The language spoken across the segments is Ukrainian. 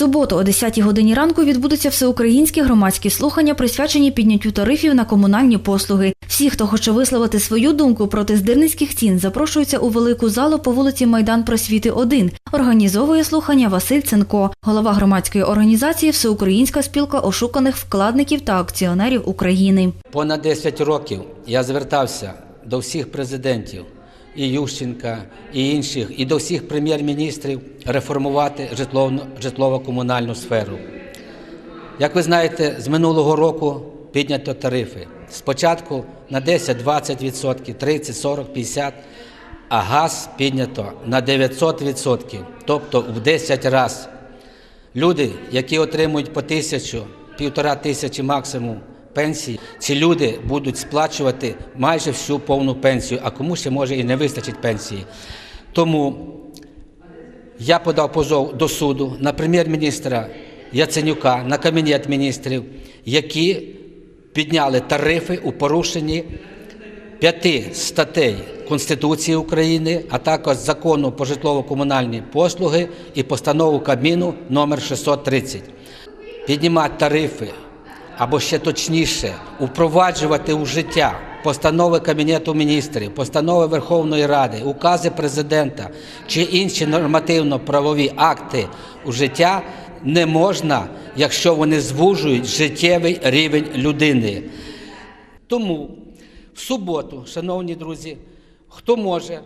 суботу о 10 годині ранку відбудуться всеукраїнські громадські слухання, присвячені підняттю тарифів на комунальні послуги. Всі, хто хоче висловити свою думку проти здирницьких цін, запрошуються у велику залу по вулиці Майдан Просвіти 1. Організовує слухання Василь Ценко, голова громадської організації Всеукраїнська спілка ошуканих вкладників та акціонерів України. Понад 10 років я звертався до всіх президентів і Ющенка, і інших, і до всіх прем'єр-міністрів реформувати житлово-комунальну сферу. Як ви знаєте, з минулого року піднято тарифи. Спочатку на 10, 20%, 30, 40, 50, а газ піднято на 900%, тобто в 10 разів. Люди, які отримують по тисячу, півтора тисячі максимум пенсії, ці люди будуть сплачувати майже всю повну пенсію, а комусь ще може і не вистачить пенсії. Тому я подав позов до суду на прем'єр-міністра Яценюка, на кабінет міністрів, які підняли тарифи у порушенні п'яти статей Конституції України, а також закону про житлово-комунальні послуги і постанову Кабміну номер 630. Піднімати тарифи, або ще точніше, впроваджувати у життя постанови Кабінету міністрів, постанови Верховної Ради, укази президента чи інші нормативно-правові акти у життя не можна, якщо вони звужують життєвий рівень людини. Тому в суботу, шановні друзі, хто може,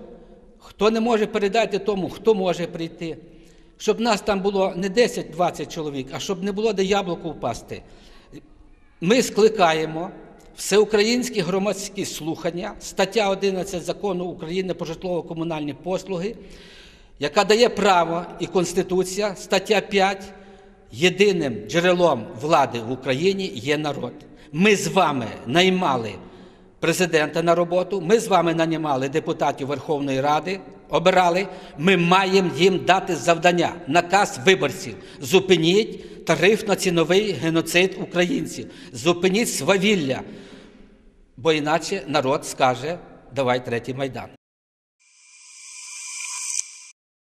хто не може передати тому, хто може прийти, щоб нас там було не 10-20 чоловік, а щоб не було де яблуку впасти. Ми скликаємо всеукраїнські громадські слухання, стаття 11 закону України про житлово-комунальні послуги, яка дає право і Конституція, стаття 5, єдиним джерелом влади в Україні є народ. Ми з вами наймали президента на роботу, ми з вами нанімали депутатів Верховної Ради, обирали. Ми маємо їм дати завдання, наказ виборців. Зупиніть тарифно-ціновий геноцид українців, зупиніть свавілля, бо іначе народ скаже, давай третій майдан.